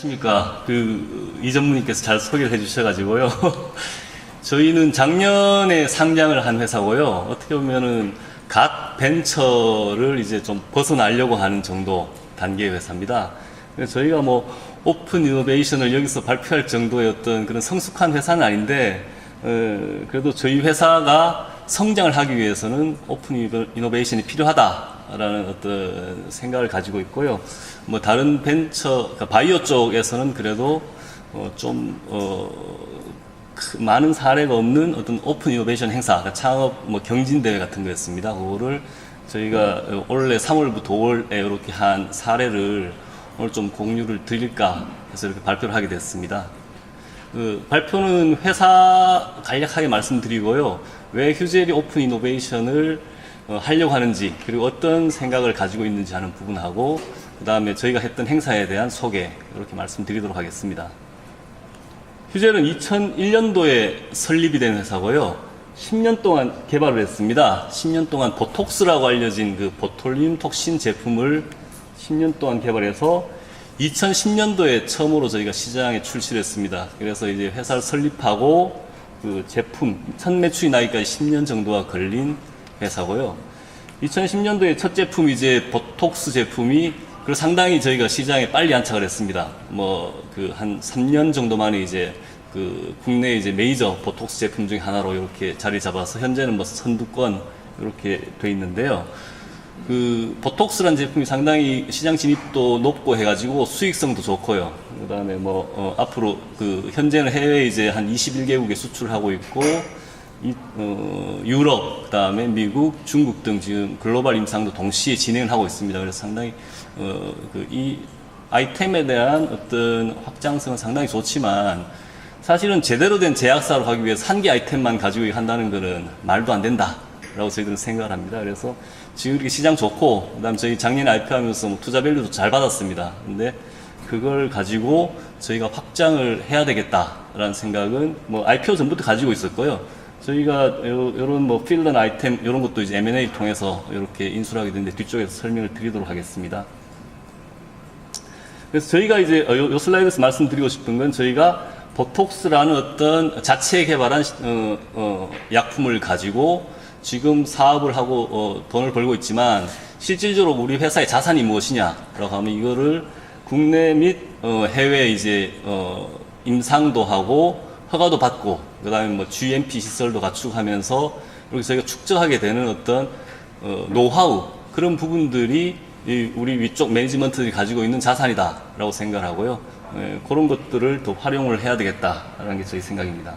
안녕하십니까. 그, 이 전무님께서 잘 소개를 해주셔가지고요. 저희는 작년에 상장을 한 회사고요. 어떻게 보면은 각 벤처를 이제 좀 벗어나려고 하는 정도 단계의 회사입니다. 저희가 뭐 오픈 이노베이션을 여기서 발표할 정도의 어떤 그런 성숙한 회사는 아닌데, 어, 그래도 저희 회사가 성장을 하기 위해서는 오픈 이노- 이노베이션이 필요하다 라는 어떤 생각을 가지고 있고요. 뭐 다른 벤처, 그러니까 바이오 쪽에서는 그래도 어, 좀 어, 크- 많은 사례가 없는 어떤 오픈 이노베이션 행사, 그러니까 창업 뭐 경진 대회 같은 거였습니다. 그거를 저희가 어, 올해 3월부터 5월에 이렇게 한 사례를 오늘 좀 공유를 드릴까 해서 이렇게 발표를 하게 됐습니다. 그 발표는 회사 간략하게 말씀드리고요. 왜 휴젤이 오픈 이노베이션을 어, 하려고 하는지 그리고 어떤 생각을 가지고 있는지 하는 부분하고 그 다음에 저희가 했던 행사에 대한 소개 이렇게 말씀드리도록 하겠습니다. 휴젤은 2001년도에 설립이 된 회사고요. 10년 동안 개발을 했습니다. 10년 동안 보톡스라고 알려진 그 보톨륨 톡신 제품을 10년 동안 개발해서 2010년도에 처음으로 저희가 시장에 출시를 했습니다. 그래서 이제 회사를 설립하고 그 제품 첫 매출이 나기까지 10년 정도가 걸린 회사고요. 2010년도에 첫 제품이 이제 보톡스 제품이 그 상당히 저희가 시장에 빨리 안착을 했습니다. 뭐 그 한 3년 정도 만에 이제 그 국내 이제 메이저 보톡스 제품 중에 하나로 이렇게 자리 잡아서 현재는 뭐 선두권 이렇게 돼 있는데요. 그 보톡스란 제품이 상당히 시장 진입도 높고 해가지고 수익성도 좋고요. 그다음에 뭐 어, 앞으로 그 현재는 해외 이제 한 21개국에 수출하고 있고 이, 어, 유럽, 그 다음에 미국, 중국 등 지금 글로벌 임상도 동시에 진행을 하고 있습니다. 그래서 상당히 어, 그 이 아이템에 대한 어떤 확장성은 상당히 좋지만 사실은 제대로 된 제약사로 가기 위해서 한 개 아이템만 가지고 한다는 것은 말도 안 된다라고 저희들은 생각을 합니다. 그래서 지금 이렇게 시장 좋고, 그 다음 저희 작년에 IP하면서 뭐 투자 밸류도 잘 받았습니다. 근데 그걸 가지고 저희가 확장을 해야 되겠다라는 생각은 뭐 IPO 전부터 가지고 있었고요. 저희가 이런 뭐 필런 아이템 이런 것도 이제 M&A 통해서 이렇게 인수를 하게 되는데 뒤쪽에서 설명을 드리도록 하겠습니다. 그래서 저희가 이제 어, 요, 요 슬라이드에서 말씀드리고 싶은 건 저희가 보톡스라는 어떤 자체 개발한 시- 어, 어, 약품을 가지고 지금 사업을 하고 어, 돈을 벌고 있지만 실질적으로 우리 회사의 자산이 무엇이냐라고 하면 이거를 국내 및 어, 해외 이제 어, 임상도 하고 허가도 받고 그다음에 뭐 GMP 시설도 갖추고하면서 이렇게 저희가 축적하게 되는 어떤 어, 노하우 그런 부분들이 이 우리 위쪽 매니지먼트들이 가지고 있는 자산이다라고 생각하고요. 예, 그런 것들을 더 활용을 해야 되겠다라는 게 저희 생각입니다.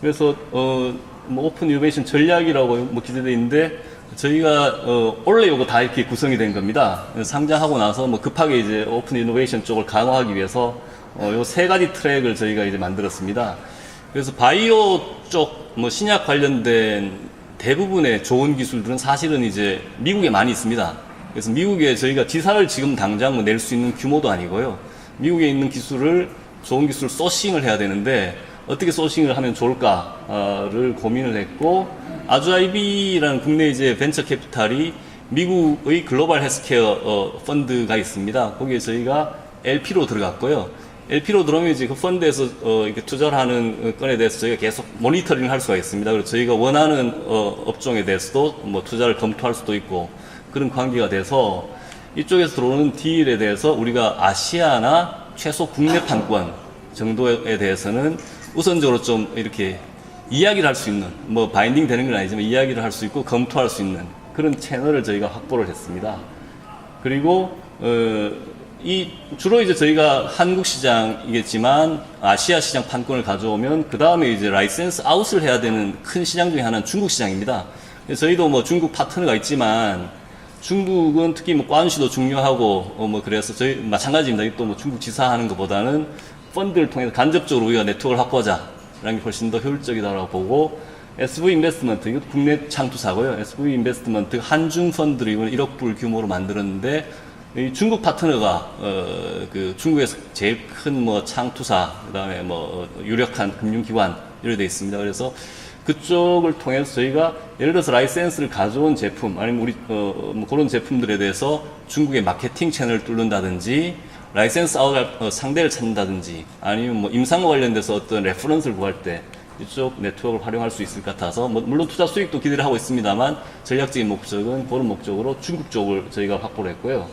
그래서 어, 뭐 오픈 이노베이션 전략이라고 뭐 기재되어 있는데 저희가 어, 원래 요거 다 이렇게 구성이 된 겁니다. 상장하고 나서 뭐 급하게 이제 오픈 이노베이션 쪽을 강화하기 위해서 어, 요세 가지 트랙을 저희가 이제 만들었습니다. 그래서 바이오 쪽 뭐 신약 관련된 대부분의 좋은 기술들은 사실은 이제 미국에 많이 있습니다. 그래서 미국에 저희가 지사를 지금 당장 뭐 낼 수 있는 규모도 아니고요. 미국에 있는 기술을 좋은 기술을 소싱을 해야 되는데 어떻게 소싱을 하면 좋을까를 고민을 했고 아주아이비라는 국내 이제 벤처 캐피탈이 미국의 글로벌 헬스케어 어, 펀드가 있습니다. 거기에 저희가 LP로 들어갔고요. LP로 이제 그 펀드에서 어, 이렇게 투자를 하는 건에 대해서 저희가 계속 모니터링을 할 수가 있습니다. 그래서 저희가 원하는 어, 업종에 대해서도 뭐 투자를 검토할 수도 있고 그런 관계가 돼서 이쪽에서 들어오는 딜에 대해서 우리가 아시아나 최소 국내 판권 정도에 대해서는 우선적으로 좀 이렇게 이야기를 할 수 있는 뭐 바인딩 되는 건 아니지만 이야기를 할 수 있고 검토할 수 있는 그런 채널을 저희가 확보를 했습니다. 그리고 어, 이 주로 이제 저희가 한국 시장이겠지만 아시아 시장 판권을 가져오면 그 다음에 이제 라이센스 아웃을 해야 되는 큰 시장 중에 하나는 중국 시장입니다. 저희도 뭐 중국 파트너가 있지만 중국은 특히 뭐 관시도 중요하고 어, 뭐 그래서 저희 마찬가지입니다. 또 뭐 중국 지사하는 것보다는 펀드를 통해서 간접적으로 우리가 네트워크를 확보하자라는 게 훨씬 더 효율적이다라고 보고 SV 인베스트먼트 이것도 국내 창투사고요. SV 인베스트먼트 한중 펀드를 이번 1억 불 규모로 만들었는데 이 중국 파트너가 어, 그 중국에서 제일 큰 뭐 창투사 그다음에 뭐 유력한 금융기관 이렇게 돼 있습니다. 그래서 그쪽을 통해서 저희가 예를 들어서 라이센스를 가져온 제품 아니면 우리 어, 뭐 그런 제품들에 대해서 중국의 마케팅 채널을 뚫는다든지 라이센스 아웃 어, 상대를 찾는다든지 아니면 뭐 임상과 관련돼서 어떤 레퍼런스를 구할 때 이쪽 네트워크를 활용할 수 있을 것 같아서 뭐 물론 투자 수익도 기대를 하고 있습니다만 전략적인 목적은 그런 목적으로 중국 쪽을 저희가 확보를 했고요.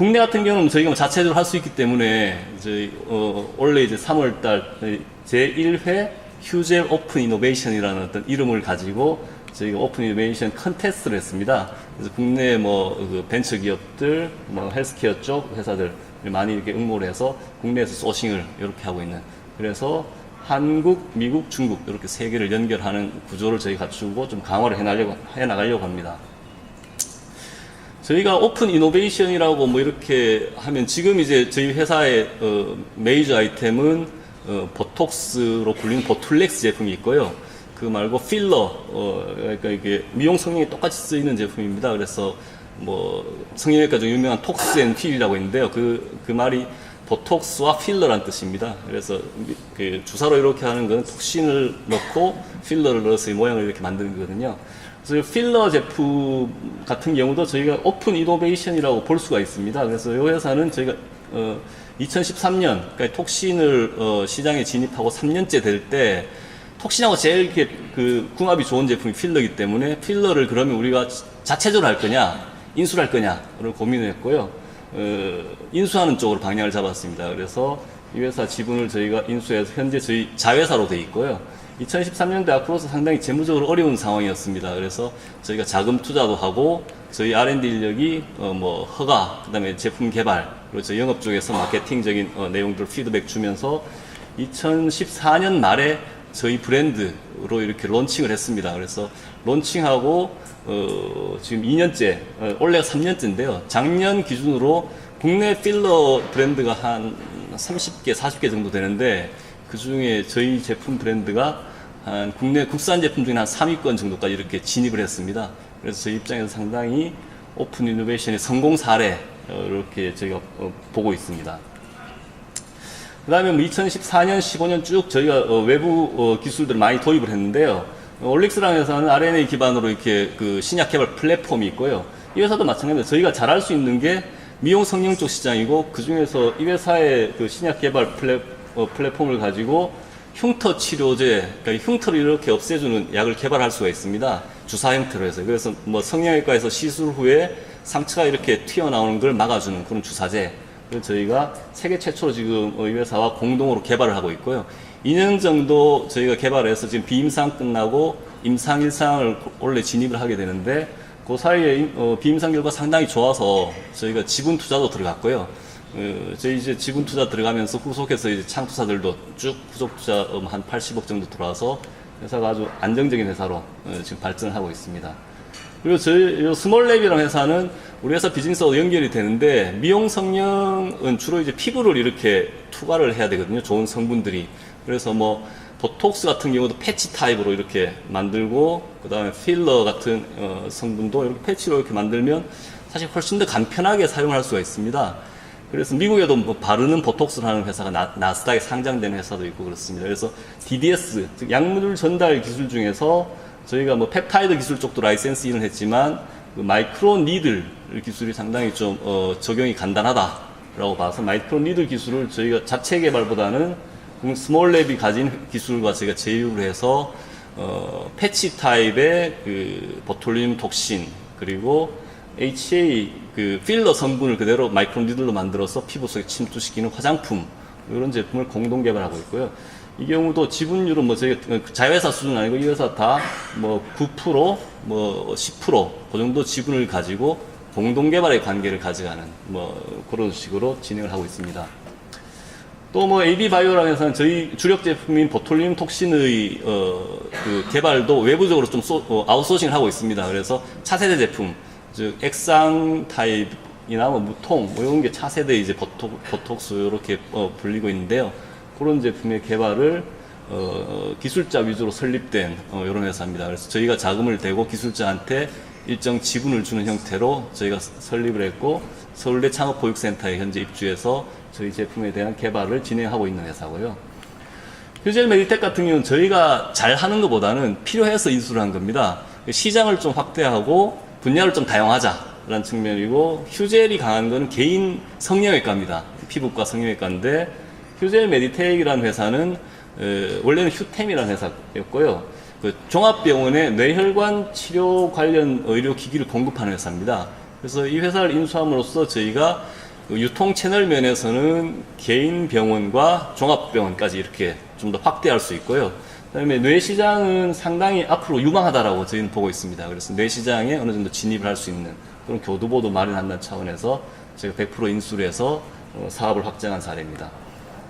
국내 같은 경우는 저희가 뭐 자체적으로 할 수 있기 때문에 저희 어, 원래 이제 3월달 제 1회 휴젤 오픈 이노베이션이라는 어떤 이름을 가지고 저희가 오픈 이노베이션 컨테스트를 했습니다. 그래서 국내 뭐 그 벤처 기업들, 뭐 헬스케어 쪽 회사들 많이 이렇게 응모를 해서 국내에서 소싱을 이렇게 하고 있는. 그래서 한국, 미국, 중국 이렇게 세 개를 연결하는 구조를 저희 갖추고 좀 강화를 해나가려고 해나가려고 합니다. 저희가 오픈 이노베이션이라고 뭐 이렇게 하면 지금 이제 저희 회사의 어, 메이저 아이템은 어, 보톡스로 불리는 보툴렉스 제품이 있고요. 그 말고 필러, 어, 그러니까 이게 미용 성형에 똑같이 쓰이는 제품입니다. 그래서 뭐 성형외과 중 유명한 톡스 앤 필이라고 있는데요. 그, 그 말이 보톡스와 필러란 뜻입니다. 그래서 미- 그 주사로 이렇게 하는 건 톡신을 넣고 필러를 넣어서 이 모양을 이렇게 만드는 거거든요. 그래서 이 필러 제품 같은 경우도 저희가 오픈 이노베이션이라고 볼 수가 있습니다. 그래서 이 회사는 저희가 어, 2013년 그러니까 톡신을 어, 시장에 진입하고 3년째 될 때 톡신하고 제일 그 궁합이 좋은 제품이 필러이기 때문에 필러를 그러면 우리가 자체적으로 할 거냐 인수를 할 거냐를 고민을 했고요. 어, 인수하는 쪽으로 방향을 잡았습니다. 그래서 이 회사 지분을 저희가 인수해서 현재 저희 자회사로 돼 있고요. 2013년대 앞으로서 상당히 재무적으로 어려운 상황이었습니다. 그래서 저희가 자금 투자도 하고 저희 R&D 인력이 어, 뭐 허가, 그다음에 제품 개발, 그리고 저희 영업 쪽에서 마케팅적인 어, 내용들 피드백 주면서 2014년 말에 저희 브랜드로 이렇게 론칭을 했습니다. 그래서 론칭하고 어, 지금 2년째, 어, 올해가 3년째인데요. 작년 기준으로 국내 필러 브랜드가 한 30개, 40개 정도 되는데 그 중에 저희 제품 브랜드가 한 국내 국산 제품 중에 한 3위권 정도까지 이렇게 진입을 했습니다. 그래서 저희 입장에서 상당히 오픈 이노베이션의 성공 사례 어, 이렇게 저희가 어, 보고 있습니다. 그 다음에 2014년, 15년 쭉 저희가 어, 외부 어, 기술들을 많이 도입을 했는데요. 어, 올릭스라는 회사는 R&A 기반으로 이렇게 그 신약 개발 플랫폼이 있고요. 이 회사도 마찬가지입니다. 저희가 잘할 수 있는 게 미용 성형 쪽 시장이고 그 중에서 이 회사의 그 신약 개발 플랫, 어, 플랫폼을 가지고 흉터 치료제, 그러니까 흉터를 이렇게 없애주는 약을 개발할 수가 있습니다. 주사 형태로 해서. 그래서 뭐 성형외과에서 시술 후에 상처가 이렇게 튀어나오는 걸 막아주는 그런 주사제. 그래서 저희가 세계 최초로 지금 어, 이 회사와 공동으로 개발을 하고 있고요. 2년 정도 저희가 개발해서 지금 비임상 끝나고 임상 일상을 원래 진입을 하게 되는데 그 사이에 임- 어, 비임상 결과 상당히 좋아서 저희가 지분 투자도 들어갔고요. 어, 저희 이제 지분 투자 들어가면서 후속해서 이제 창투사들도 쭉 후속 투자 음, 한 80억 정도 들어와서 회사가 아주 안정적인 회사로 어, 지금 발전을 하고 있습니다. 그리고 저희 요 스몰랩이라는 회사는 우리 회사 비즈니스하고 연결이 되는데 미용 성형은 주로 이제 피부를 이렇게 투과를 해야 되거든요. 좋은 성분들이. 그래서 뭐 보톡스 같은 경우도 패치 타입으로 이렇게 만들고 그다음에 필러 같은 어, 성분도 이렇게 패치로 이렇게 만들면 사실 훨씬 더 간편하게 사용할 수가 있습니다. 그래서 미국에도 뭐 바르는 보톡스를 하는 회사가 나, 나스닥에 상장된 회사도 있고 그렇습니다. 그래서 DDS, 즉 약물 전달 기술 중에서 저희가 뭐 펩타이드 기술 쪽도 라이센스 인을 했지만 그 마이크로 니들 기술이 상당히 좀 어, 적용이 간단하다라고 봐서 마이크로 니들 기술을 저희가 자체 개발보다는 스몰 랩이 가진 기술과 저희가 제휴를 해서 어, 패치 타입의 그 보톨륨 톡신 그리고 HA 그 필러 성분을 그대로 마이크로 니들로 만들어서 피부 속에 침투시키는 화장품 이런 제품을 공동 개발하고 있고요. 이 경우도 지분율은 뭐 저희 자회사 수준 아니고 이 회사 다 뭐 9%, 뭐 10%그 정도 지분을 가지고 공동 개발의 관계를 가져가는 뭐 그런 식으로 진행을 하고 있습니다. 또 뭐 AB 바이오라는 회사는 저희 주력 제품인 보톨륨 톡신의 어, 그 개발도 외부적으로 좀 소, 어, 아웃소싱을 하고 있습니다. 그래서 차세대 제품, 즉 액상 타입이나 뭐 무통 뭐 이런 게 차세대 이제 보톡, 보톡스 이렇게 어, 불리고 있는데요. 그런 제품의 개발을 어, 기술자 위주로 설립된 어, 이런 회사입니다. 그래서 저희가 자금을 대고 기술자한테 일정 지분을 주는 형태로 저희가 설립을 했고 서울대 창업보육센터에 현재 입주해서 저희 제품에 대한 개발을 진행하고 있는 회사고요. 휴젤 메디텍 같은 경우는 저희가 잘 하는 것보다는 필요해서 인수를 한 겁니다. 시장을 좀 확대하고 분야를 좀 다양하자라는 측면이고 휴젤이 강한 거는 개인 성형외과입니다. 피부과 성형외과인데 휴젤 메디텍이라는 회사는 어, 원래는 휴템이라는 회사였고요. 그 종합병원에 뇌혈관 치료 관련 의료 기기를 공급하는 회사입니다. 그래서 이 회사를 인수함으로써 저희가 그 유통 채널 면에서는 개인 병원과 종합병원까지 이렇게 좀 더 확대할 수 있고요. 그다음에 뇌 시장은 상당히 앞으로 유망하다라고 저희는 보고 있습니다. 그래서 뇌 시장에 어느 정도 진입을 할 수 있는 그런 교두보도 마련한다는 차원에서 저희가 100% 인수를 해서 어, 사업을 확장한 사례입니다.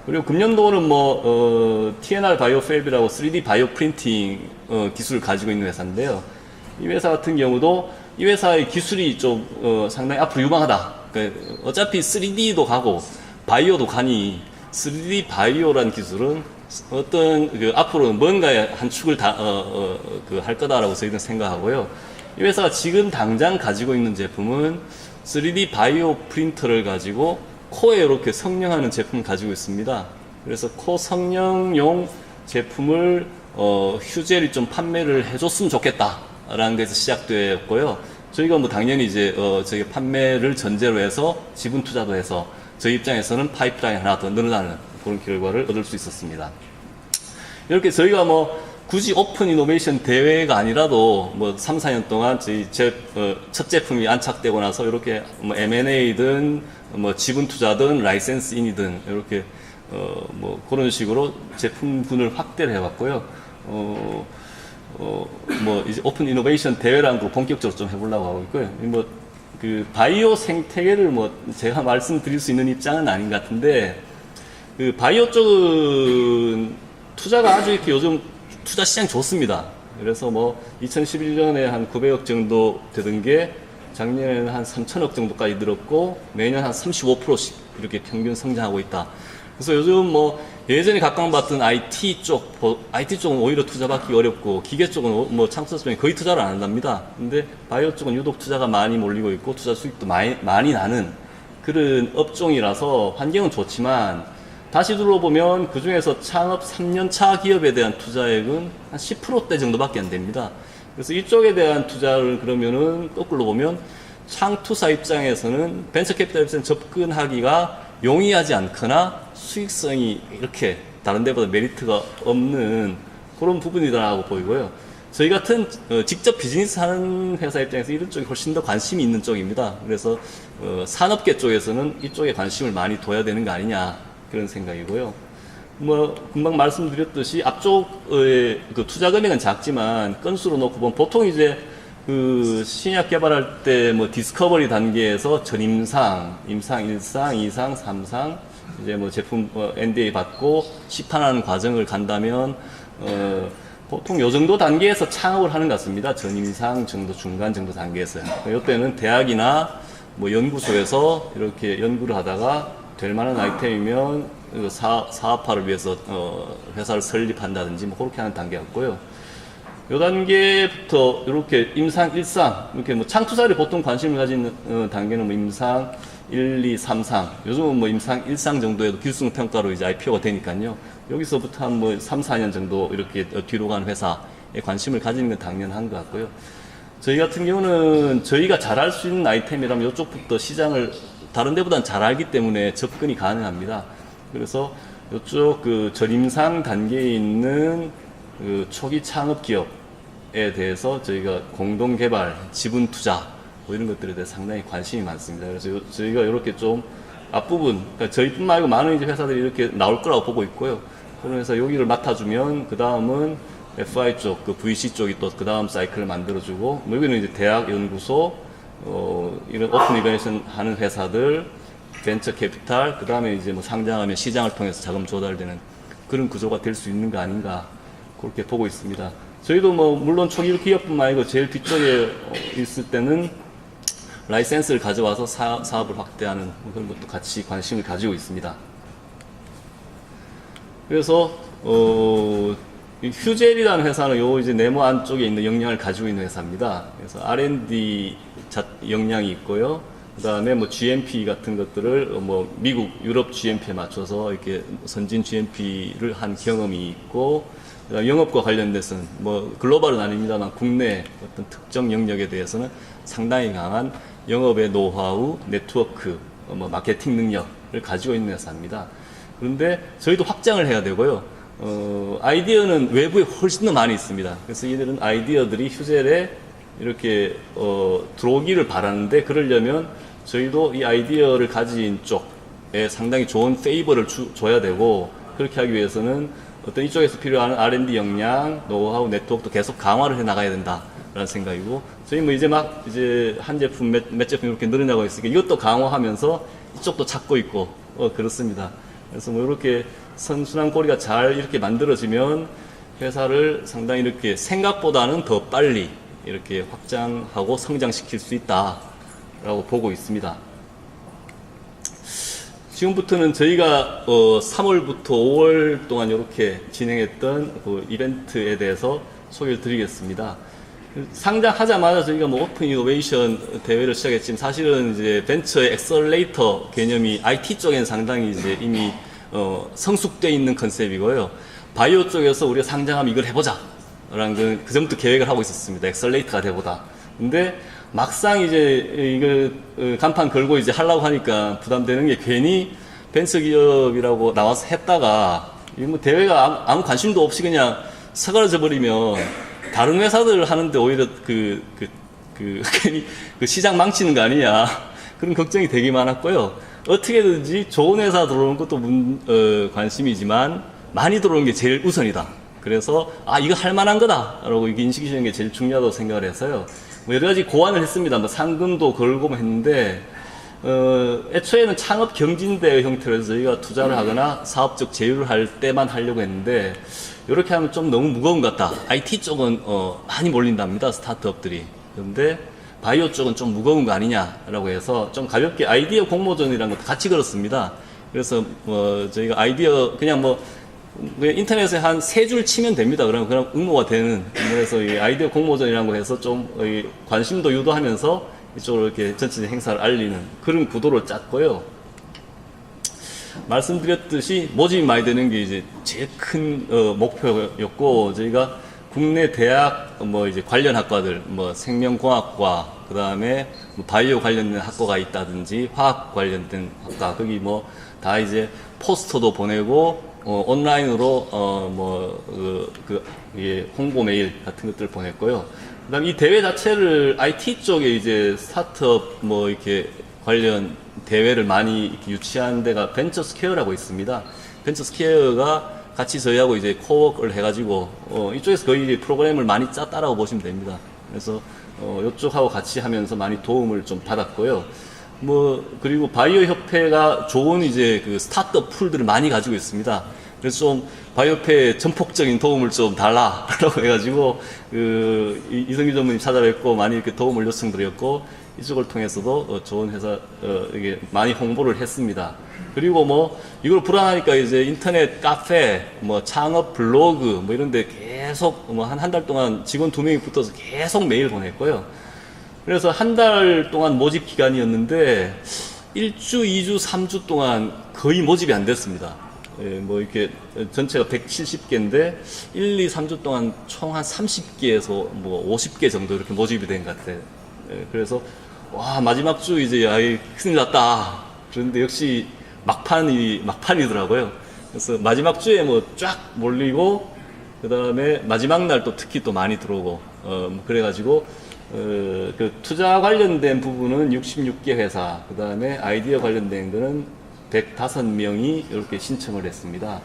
그리고 금년도는 뭐 어, TNR 바이오팹이라고 3D 바이오 프린팅 어, 기술을 가지고 있는 회사인데요. 이 회사 같은 경우도 이 회사의 기술이 좀 어, 상당히 앞으로 유망하다. 그러니까 어차피 3D도 가고 바이오도 가니 3D 바이오라는 기술은 어떤 그 앞으로 뭔가의 한 축을 다, 어, 어, 그 할 거다라고 저희는 생각하고요. 이 회사가 지금 당장 가지고 있는 제품은 3D 바이오 프린터를 가지고 코에 이렇게 성형하는 제품을 가지고 있습니다. 그래서 코 성형용 제품을 어, 휴젤이 좀 판매를 해줬으면 좋겠다라는 데서 시작되었고요. 저희가 뭐 당연히 이제 어, 저희 판매를 전제로 해서 지분 투자도 해서 저희 입장에서는 파이프라인 하나 더 늘어나는 그런 결과를 얻을 수 있었습니다. 이렇게 저희가 뭐 굳이 오픈 이노베이션 대회가 아니라도 뭐 3, 4년 동안 저희 제, 어, 첫 제품이 안착되고 나서 이렇게 뭐 M&A든 뭐 지분 투자든 라이센스인이든 이렇게 어, 뭐 그런 식으로 제품군을 확대를 해봤고요. 어, 어, 뭐 이제 오픈 이노베이션 대회라는 걸 본격적으로 좀 해보려고 하고 있고요. 뭐 그 바이오 생태계를 뭐 제가 말씀드릴 수 있는 입장은 아닌 것 같은데 그 바이오 쪽은 투자가 아주 이렇게 요즘 투자 시장 좋습니다. 그래서 뭐 2011년에 한 900억 정도 되던 게 작년에는 한 3천억 정도까지 늘었고 매년 한 35%씩 이렇게 평균 성장하고 있다. 그래서 요즘 뭐 예전에 각광받던 IT 쪽, IT 쪽은 오히려 투자받기 어렵고 기계 쪽은 뭐 쪽에 거의 투자를 안 한답니다. 근데 바이오 쪽은 유독 투자가 많이 몰리고 있고 투자 수익도 많이, 많이 나는 그런 업종이라서 환경은 좋지만 다시 둘러보면 그 중에서 창업 3년차 기업에 대한 투자액은 한 10%대 정도밖에 안 됩니다. 그래서 이쪽에 대한 투자를 그러면은 거꾸로 보면 창투사 입장에서는 벤처 캐피탈 입장에 접근하기가 용이하지 않거나 수익성이 이렇게 다른 데보다 메리트가 없는 그런 부분이다라고 보이고요. 저희 같은 어, 직접 비즈니스 하는 회사 입장에서 이런 쪽이 훨씬 더 관심이 있는 쪽입니다. 그래서 어, 산업계 쪽에서는 이쪽에 관심을 많이 둬야 되는 거 아니냐 그런 생각이고요. 뭐 금방 말씀드렸듯이 앞쪽의 그 투자 금액은 작지만 건수로 놓고 보면 보통 이제 그 신약 개발할 때 뭐 디스커버리 단계에서 전임상, 임상 1상, 2상, 3상 이제 뭐 제품 어, NDA 받고 시판하는 과정을 간다면 어 보통 요 정도 단계에서 창업을 하는 것 같습니다. 전임상 정도 중간 정도 단계에서요. 이때는 대학이나 뭐 연구소에서 이렇게 연구를 하다가 될 만한 아이템이면 그 사, 사업화를 위해서 어, 회사를 설립한다든지 뭐 그렇게 하는 단계였고요. 요 단계부터 이렇게 임상 1상 이렇게 뭐 창투사를 보통 관심을 가진 어, 단계는 뭐 임상 1, 2, 3상 요즘은 뭐 임상 1상 정도에도 기술성 평가로 이제 IPO가 되니까요. 여기서부터 한 뭐 3, 4년 정도 이렇게 뒤로 가는 회사에 관심을 가지는 건 당연한 것 같고요. 저희 같은 경우는 저희가 잘할 수 있는 아이템이라면 이쪽부터 시장을 다른 데보다는 잘 알기 때문에 접근이 가능합니다. 그래서 이쪽 그 전임상 단계에 있는 그 초기 창업 기업에 대해서 저희가 공동 개발, 지분 투자 뭐 이런 것들에 대해 상당히 관심이 많습니다. 그래서 요- 저희가 이렇게 좀 앞부분, 그러니까 저희뿐만 아니고 많은 이제 회사들이 이렇게 나올 거라고 보고 있고요. 그러면서 여기를 맡아주면 그 다음은 FI 쪽, 그 VC 쪽이 또 그 다음 사이클을 만들어주고, 뭐 여기는 이제 대학 연구소, 어, 이런 오픈 이베이션 하는 회사들, 벤처 캐피탈, 그 다음에 이제 뭐 상장하면 시장을 통해서 자금 조달되는 그런 구조가 될 수 있는 거 아닌가, 그렇게 보고 있습니다. 저희도 뭐, 물론 초기 기업뿐만 아니고 제일 뒤쪽에 어, 있을 때는 라이센스를 가져와서 사, 사업을 확대하는 그런 것도 같이 관심을 가지고 있습니다. 그래서 어, 이 휴젤이라는 회사는 요 이제 네모 안쪽에 있는 역량을 가지고 있는 회사입니다. 그래서 R&D 자, 역량이 있고요. 그 다음에 뭐 GMP 같은 것들을 어, 뭐 미국, 유럽 GMP에 맞춰서 이렇게 선진 GMP를 한 경험이 있고, 영업과 관련돼서는 뭐 글로벌은 아닙니다만 국내 어떤 특정 영역에 대해서는 상당히 강한 영업의 노하우, 네트워크, 어, 뭐 마케팅 능력을 가지고 있는 회사입니다. 그런데 저희도 확장을 해야 되고요. 어, 아이디어는 외부에 훨씬 더 많이 있습니다. 그래서 이들은 아이디어들이 휴젤에 이렇게 어, 들어오기를 바라는데 그러려면 저희도 이 아이디어를 가진 쪽에 상당히 좋은 페이버를 주, 줘야 되고 그렇게 하기 위해서는 어떤 이쪽에서 필요한 R&D 역량, 노하우, 네트워크도 계속 강화를 해 나가야 된다라는 생각이고 저희 뭐 이제 막 이제 한 제품 몇, 몇 제품 이렇게 늘어나고 있으니까 이것도 강화하면서 이쪽도 찾고 있고 어, 그렇습니다. 그래서 뭐 이렇게 선순환 고리가 잘 이렇게 만들어지면 회사를 상당히 이렇게 생각보다는 더 빨리 이렇게 확장하고 성장시킬 수 있다라고 보고 있습니다. 지금부터는 저희가 어 3월부터 5월 동안 이렇게 진행했던 그 이벤트에 대해서 소개를 드리겠습니다. 상장하자마자 저희가 뭐 오픈 이노베이션 대회를 시작했지만 사실은 이제 벤처의 엑셀레이터 개념이 IT 쪽엔 상당히 이제 이미 어 성숙돼 있는 컨셉이고요. 바이오 쪽에서 우리가 상장하면 이걸 해보자. 라는 그, 그 전부터 계획을 하고 있었습니다. 엑셀레이터가 되보다. 근데 막상 이제 이걸 어, 간판 걸고 이제 하려고 하니까 부담되는 게 괜히 벤처 기업이라고 나와서 했다가 이뭐 대회가 아무, 관심도 없이 그냥 사라져 버리면 다른 회사들 하는데 오히려 그, 그, 그, 괜히 그 시장 망치는 거 아니냐. 그런 걱정이 되게 많았고요. 어떻게든지 좋은 회사 들어오는 것도 문, 어, 관심이지만 많이 들어오는 게 제일 우선이다. 그래서 아 이거 할 만한 거다라고 인식이 되는 게 제일 중요하다고 생각을 해서요. 뭐 여러 가지 고안을 했습니다. 뭐 상금도 걸고 했는데 어, 애초에는 창업 경진대회 형태로 해서 저희가 투자를 하거나 사업적 제휴를 할 때만 하려고 했는데 이렇게 하면 좀 너무 무거운 것 같다. IT 쪽은 어, 많이 몰린답니다. 스타트업들이. 그런데 바이오 쪽은 좀 무거운 거 아니냐라고 해서 좀 가볍게 아이디어 공모전이라는 것도 같이 걸었습니다. 그래서 뭐 저희가 아이디어 그냥 뭐 인터넷에 한 세 줄 치면 됩니다. 그러면 그냥 응모가 되는. 그래서 이 아이디어 공모전이라는 거 해서 좀이 관심도 유도하면서 이쪽으로 이렇게 전체 행사를 알리는 그런 구도를 짰고요. 말씀드렸듯이 모집이 많이 되는 게 이제 제일 큰 어, 목표였고 저희가 국내 대학 뭐 이제 관련 학과들 뭐 생명공학과 그 다음에 뭐 바이오 관련된 학과가 있다든지 화학 관련된 학과 거기 뭐 다 이제 포스터도 보내고 어, 온라인으로 어 뭐 그 그, 예, 홍보 메일 같은 것들을 보냈고요. 그 다음 이 대회 자체를 IT 쪽에 이제 스타트업 뭐 이렇게 관련 대회를 많이 이렇게 유치한 데가 벤처 스퀘어라고 있습니다. 벤처 스퀘어가 같이 저희하고 이제 코워크를 해가지고 어, 이쪽에서 거의 프로그램을 많이 짰다라고 보시면 됩니다. 그래서 어, 이쪽하고 같이 하면서 많이 도움을 좀 받았고요. 뭐 그리고 바이오 협회가 좋은 이제 그 스타트업 풀들을 많이 가지고 있습니다. 그래서 좀 바이오 협회에 전폭적인 도움을 좀 달라라고 해가지고 그 이- 이성규 전무님 찾아뵙고 많이 이렇게 도움을 요청드렸고 이쪽을 통해서도 어, 좋은 회사 어, 이게 많이 홍보를 했습니다. 그리고 뭐 이걸 불안하니까 이제 인터넷 카페, 뭐 창업 블로그 뭐 이런데 계속 뭐 한 한 달 동안 직원 두 명이 붙어서 계속 메일 보냈고요. 그래서 한 달 동안 모집 기간이었는데 1주, 2주, 3주 동안 거의 모집이 안 됐습니다. 예, 뭐 이렇게 전체가 170개인데 1, 2, 3주 동안 총 한 30개에서 뭐 50개 정도 이렇게 모집이 된 것 같아요. 예, 그래서 와 마지막 주 이제 아이 큰일 났다. 그런데 역시 막판이 막판이더라고요. 그래서 마지막 주에 뭐 쫙 몰리고 그 다음에 마지막 날 또 특히 또 많이 들어오고 어, 뭐 그래가지고 어, 그 투자 관련된 부분은 66개 회사, 그 다음에 아이디어 관련된 거는 105명이 이렇게 신청을 했습니다.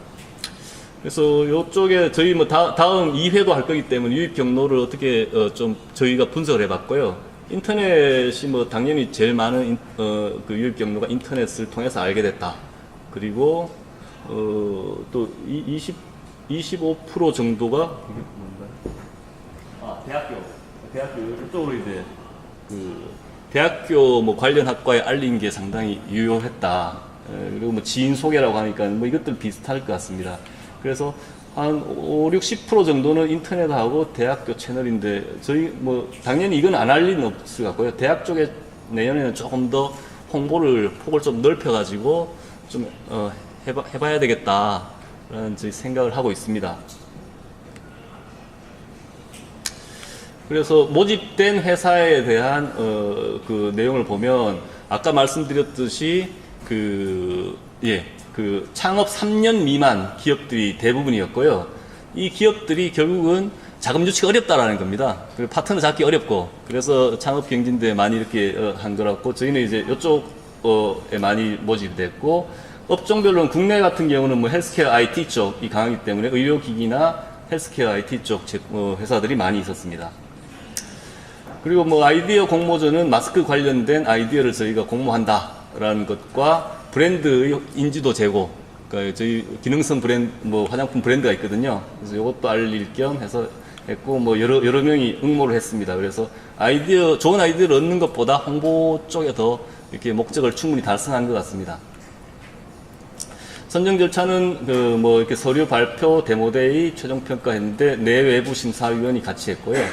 그래서 이쪽에 저희 뭐 다, 다음 2회도 할 거기 때문에 유입 경로를 어떻게 어, 좀 저희가 분석을 해봤고요. 인터넷이 뭐 당연히 제일 많은 인- 어, 그 유입 경로가 인터넷을 통해서 알게 됐다. 그리고 어, 또 이- 20, 25% 정도가 이게 뭔가요? 아, 대학교. 대학교 이쪽으로 이제 그 대학교 뭐 관련 학과에 알린 게 상당히 유효했다. 에, 그리고 뭐 지인 소개라고 하니까 뭐 이것들 비슷할 것 같습니다. 그래서 한 5, 60% 정도는 인터넷하고 대학교 채널인데 저희 뭐 당연히 이건 안 할 리는 없을 것 같고요. 대학 쪽에 내년에는 조금 더 홍보를 폭을 좀 넓혀가지고 좀 어, 해봐, 해봐야 되겠다라는 생각을 하고 있습니다. 그래서 모집된 회사에 대한 어, 그 내용을 보면 아까 말씀드렸듯이 그 예, 그 창업 3년 미만 기업들이 대부분이었고요. 이 기업들이 결국은 자금 유치가 어렵다라는 겁니다. 그리고 파트너 잡기 어렵고 그래서 창업 경진대 많이 이렇게 어, 한 거라고 저희는 이제 이쪽에 많이 모집됐고 업종별로는 국내 같은 경우는 뭐 헬스케어 IT 쪽이 강하기 때문에 의료기기나 헬스케어 IT 쪽 제- 어, 회사들이 많이 있었습니다. 그리고 뭐 아이디어 공모전은 마스크 관련된 아이디어를 저희가 공모한다라는 것과 브랜드의 인지도 제고, 그러니까 저희 기능성 브랜드 뭐 화장품 브랜드가 있거든요. 그래서 이것도 알릴 겸 해서 했고 뭐 여러 여러 명이 응모를 했습니다. 그래서 아이디어 좋은 아이디어를 얻는 것보다 홍보 쪽에 더 이렇게 목적을 충분히 달성한 것 같습니다. 선정 절차는 그 뭐 이렇게 서류 발표, 데모데이, 최종 평가했는데 내외부 심사위원이 같이 했고요.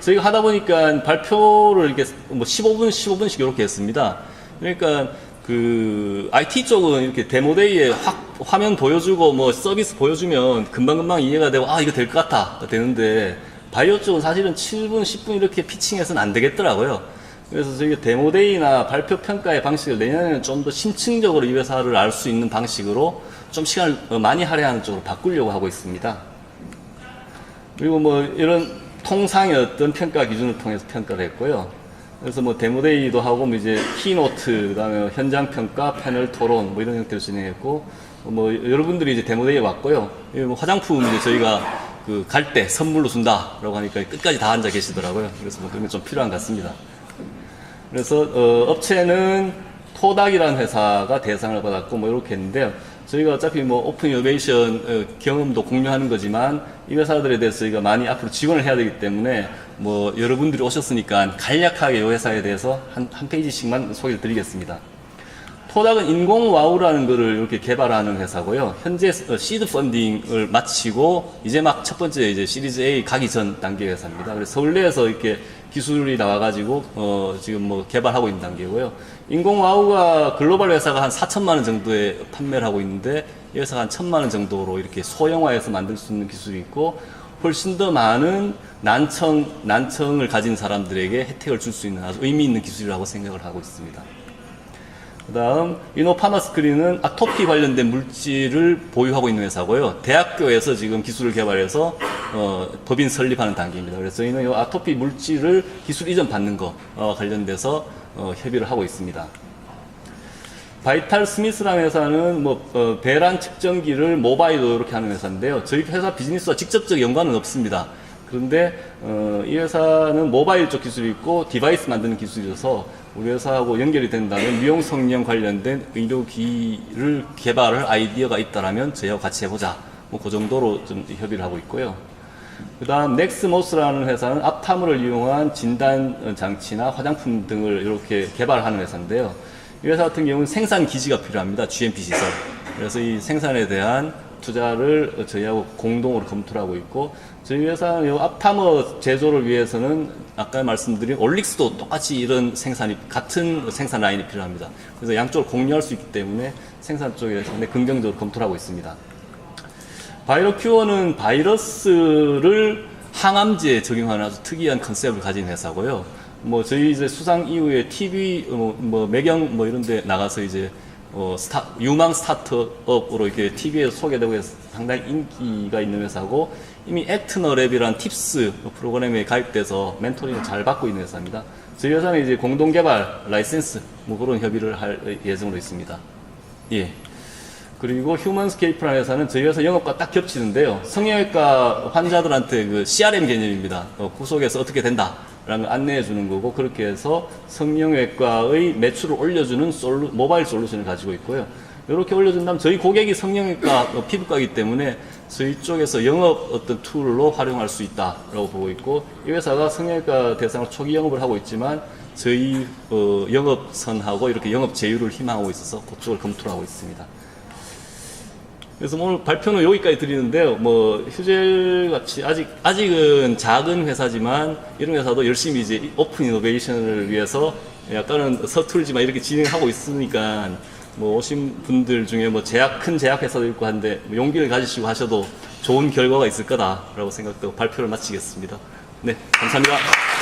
저희가 하다 보니까 발표를 이렇게 뭐 15분, 15분씩 이렇게 했습니다. 그러니까 그 IT 쪽은 이렇게 데모데이에 확 화면 보여주고 뭐 서비스 보여주면 금방금방 이해가 되고 아 이거 될 것 같다 되는데 바이오 쪽은 사실은 7분, 10분 이렇게 피칭해서는 안 되겠더라고요. 그래서 저희가 데모데이나 발표 평가의 방식을 내년에는 좀 더 심층적으로 이 회사를 알 수 있는 방식으로 좀 시간을 어, 많이 할애하는 쪽으로 바꾸려고 하고 있습니다. 그리고 뭐 이런 통상의 어떤 평가 기준을 통해서 평가를 했고요. 그래서 뭐 데모데이도 하고 뭐 이제 키노트, 그다음에 현장 평가, 패널 토론 뭐 이런 형태로 진행했고 뭐 여러분들이 이제 데모데이에 왔고요. 이뭐 화장품 이제 저희가 그 갈 때 선물로 준다라고 하니까 끝까지 다 앉아 계시더라고요. 그래서 뭐 그런 게 좀 필요한 것 같습니다. 그래서 어, 업체는 토닥이라는 회사가 대상을 받았고 뭐 이렇게 했는데요. 저희가 어차피 뭐 오픈 이노베이션 어, 경험도 공유하는 거지만 이 회사들에 대해서 저희가 많이 앞으로 지원을 해야 되기 때문에 뭐 여러분들이 오셨으니까 간략하게 이 회사에 대해서 한, 한 페이지씩만 소개를 드리겠습니다. 토닥은 인공 와우라는 거를 이렇게 개발하는 회사고요. 현재 어, 시드 펀딩을 마치고 이제 막 첫 번째 이제 시리즈 A 가기 전 단계 회사입니다. 그래서 서울대에서 이렇게 기술이 나와가지고 어 지금 뭐 개발하고 있는 단계고요. 인공 와우가 글로벌 회사가 한 4천만 원 정도에 판매를 하고 있는데 이 회사가 한 천만 원 정도로 이렇게 소형화해서 만들 수 있는 기술이 있고 훨씬 더 많은 난청 난청을 가진 사람들에게 혜택을 줄 수 있는 아주 의미 있는 기술이라고 생각을 하고 있습니다. 그 다음 이노파마스크린은 아토피 관련된 물질을 보유하고 있는 회사고요. 대학교에서 지금 기술을 개발해서 어, 법인 설립하는 단계입니다. 그래서 저희는 이 아토피 물질을 기술 이전 받는 거 어, 관련돼서 어, 협의를 하고 있습니다. 바이탈 스미스라는 회사는 뭐 어, 배란 측정기를 모바일로 이렇게 하는 회사인데요. 저희 회사 비즈니스와 직접적 연관은 없습니다. 그런데 어, 이 회사는 모바일 쪽 기술이 있고 디바이스 만드는 기술이어서 우리 회사하고 연결이 된다면 미용 성형 관련된 의료기를 개발할 아이디어가 있다라면 저희하고 같이 해보자. 뭐 그 정도로 좀 협의를 하고 있고요. 그 다음 넥스모스라는 회사는 앞타물을 이용한 진단 장치나 화장품 등을 이렇게 개발하는 회사인데요. 이 회사 같은 경우는 생산 기지가 필요합니다. GMP 시설. 그래서 이 생산에 대한 투자를 저희하고 공동으로 검토를 하고 있고 저희 회사는 이 앞타머 제조를 위해서는 아까 말씀드린 올릭스도 똑같이 이런 생산이 같은 생산 라인이 필요합니다. 그래서 양쪽을 공유할 수 있기 때문에 생산 쪽에 상당히 긍정적으로 검토를 하고 있습니다. 바이로큐어는 바이러스를 항암제에 적용하는 아주 특이한 컨셉을 가진 회사고요. 뭐 저희 이제 수상 이후에 TV 어, 뭐 매경 뭐 이런 데 나가서 이제 어 스타 유망 스타트업으로 이렇게 TV에 소개되고 해서 상당히 인기가 있는 회사고 이미 액트너랩이라는 팁스 프로그램에 가입돼서 멘토링을 잘 받고 있는 회사입니다. 저희 회사는 이제 공동 개발 라이센스 뭐 그런 협의를 할 예정으로 있습니다. 예. 그리고 휴먼스케이프라는 회사는 저희 회사 영업과 딱 겹치는데요. 성형외과 환자들한테 그 CRM 개념입니다. 어, 구속에서 어떻게 된다. 라는 걸 안내해 주는 거고, 그렇게 해서 성형외과의 매출을 올려주는 솔루, 모바일 솔루션을 가지고 있고요. 이렇게 올려준다면 저희 고객이 성형외과 어, 피부과이기 때문에 저희 쪽에서 영업 어떤 툴로 활용할 수 있다라고 보고 있고, 이 회사가 성형외과 대상으로 초기 영업을 하고 있지만, 저희 어, 영업선하고 이렇게 영업 제휴를 희망하고 있어서 그쪽을 검토를 하고 있습니다. 그래서 오늘 발표는 여기까지 드리는데요. 뭐 휴젤 같이 아직 아직은 작은 회사지만 이런 회사도 열심히 이제 오픈 이노베이션을 위해서 약간은 서툴지만 이렇게 진행하고 있으니까 뭐 오신 분들 중에 뭐 제약 큰 제약 회사도 있고 한데 뭐 용기를 가지시고 하셔도 좋은 결과가 있을 거다라고 생각되고 발표를 마치겠습니다. 네, 감사합니다.